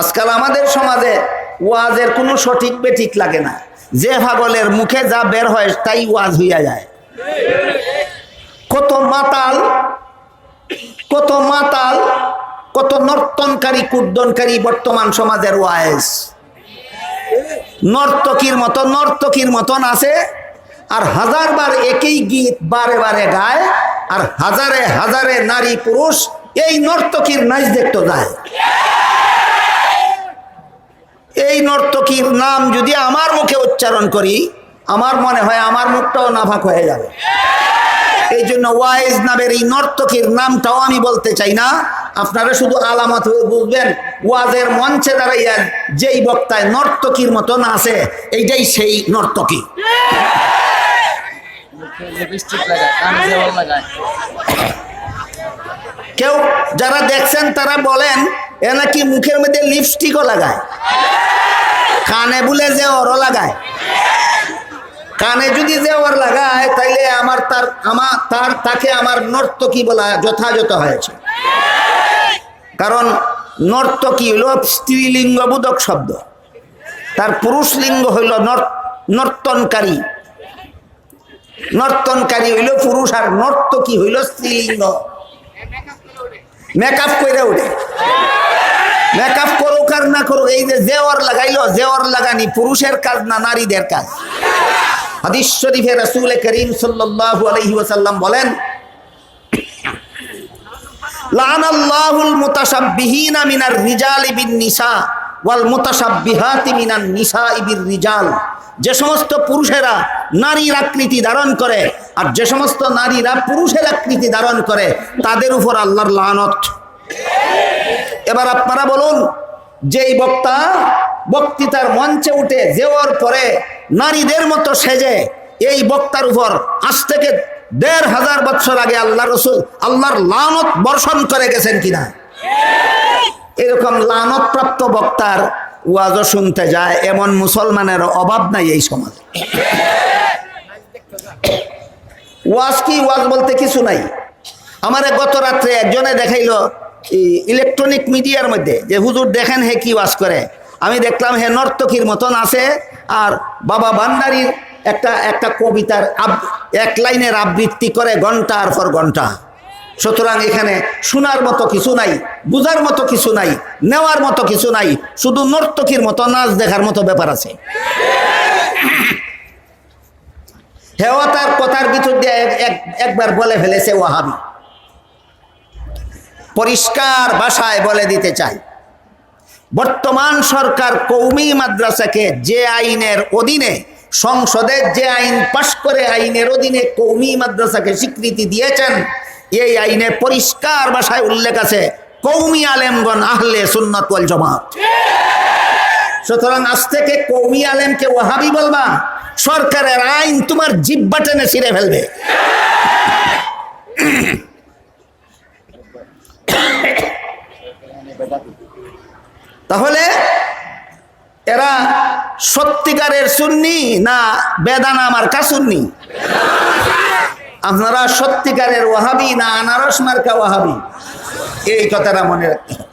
আজকাল আমাদের সমাজে ওয়াজের কোনো সঠিক বেঠিক লাগে না। যে পাগলের মুখে যা বের হয় তাই ওয়াজ হইয়া যায়। কত মাতাল কত মাতাল, কত নর্তনকারী, কুর্দনকারী বর্তমান সমাজের ওয়াজ। নর্তকীর মতো, নর্তকীর মতন আছে, আর হাজারবার একই গীত বারে বারে গায়, আর হাজারে হাজারে নারী পুরুষ এই নর্তকীর নাচ দেখতে যায়। এই নর্তকীর নাম যদি আমার মুখে উচ্চারণ করি, আমার মনে হয় আমার মুখটাও নাফাক হয়ে যাবে। এই জন্য ওয়াইজ নামের এই নর্তকীর নামটাও আমি বলতে চাই না। আপনারা শুধু আলামত হয়ে বুঝবেন, ওয়াজের মঞ্চে দাঁড়াইয়া যেই বক্তায় নর্তকীর মতো নাচে এইটাই সেই নর্তকী। কেউ যারা দেখছেন তারা বলেন, এ নাকি মুখের মধ্যে লিপস্টিকও লাগায়। কানে বলে যে ওরও লাগায়। কানে যদি যে ওর লাগায়, তাইলে আমার তার আমার তার, তাকে আমার নর্তকী বলা যথাযথ হয়েছে। কারণ নর্তকী হইল? স্ত্রীলিঙ্গবোধক শব্দ। তার পুরুষ লিঙ্গ হইল নর- নর্তনকারী। নর্তনকারী হইল পুরুষ আর নর্তকী হইল? স্ত্রীলিঙ্গ। মেকআপ করে উঠে। মেকআপ করুক আর না করুক, এই যে জেওয়ার লাগাইলো, জেওয়ার লাগানি পুরুষের কাজ না নারীদের কাজ? হাদিস শরীফে রাসূল করিম সাল্লাল্লাহু আলাইহি ওয়াসাল্লাম বলেন, লানাল্লাহুল মুতাশাব্বিহিনা মিনার রিজালি বিন নিসা ওয়াল মুতাশাব্বিহাতি মিনান নিসাই বির রিজাল যে সমস্ত পুরুষেরা নারীর আকৃতি ধারণ করে আর যে সমস্ত নারীরা পুরুষের আকৃতি ধারণ করে, তাদের উপর আল্লাহর লানত। এবার আপনারা বলুন, যেই বক্তা বক্তৃতার মঞ্চে উঠে যেওয়ার পরে নারীদের মতো সেজে এই বক্তার উপর আজ থেকে দেড় হাজার বছর আগে আল্লাহ রসুল, আল্লাহর লানত বর্ষণ করে গেছেন কিনা? এরকম লানত প্রাপ্ত বক্তার ওয়াজও শুনতে যায়, এমন মুসলমানের অভাব নাই এই সমাজে। ওয়াজ কি, ওয়াজ বলতে কিছু নাই। আমারে গত রাত্রে একজনে দেখাইলো ইলেকট্রনিক মিডিয়ার মধ্যে, যে হুজুর দেখেন হে কি ওয়াজ করে। আমি দেখলাম হে নর্তকীর মতন আছে, আর বাবা ভান্ডারির একটা একটা কবিতার আব- এক লাইনের আবৃত্তি করে ঘণ্টার পর ঘণ্টা। সুতরাং এখানে শোনার মতো কিছু নাই, বুঝার মতো কিছু নাই, নেওয়ার মতো কিছু নাই, শুধু নর্তকীর মতো নাচ দেখার মতো ব্যাপার আছে। হেওয়া তার কথার ভিতর দিয়ে এক- এক- একবার বলে ফেলেছে ওয়াহাবি। পরিষ্কার ভাষায় বলে দিতে চাই। বর্তমান সরকার কৌমি মাদ্রাসাকে যে আইনের অধীনে সংসদের যে আইন পাশ করে আইনের অধীনে কৌমি মাদ্রাসাকে স্বীকৃতি দিয়েছেন, এই আইনে পরিষ্কার ভাষায় উল্লেখ আছে, কৌমি আলেমগণ আহলে সুন্নত ওয়াল জামাত। সুতরাং আজ থেকে কৌমি আলেমকে ওয়াহাবি বলবা, সরকারের আইন তোমার জিব্বা টেনে ছিঁড়ে ফেলবে। তাহলে এরা সত্যিকারের সুন্নি না বেদানা মার্কা সুন্নি? আপনারা সত্যিকারের ওয়াহাবি না আনারস মার্কা ওয়াহাবি? এই কথাটা মনে রাখতে হবে।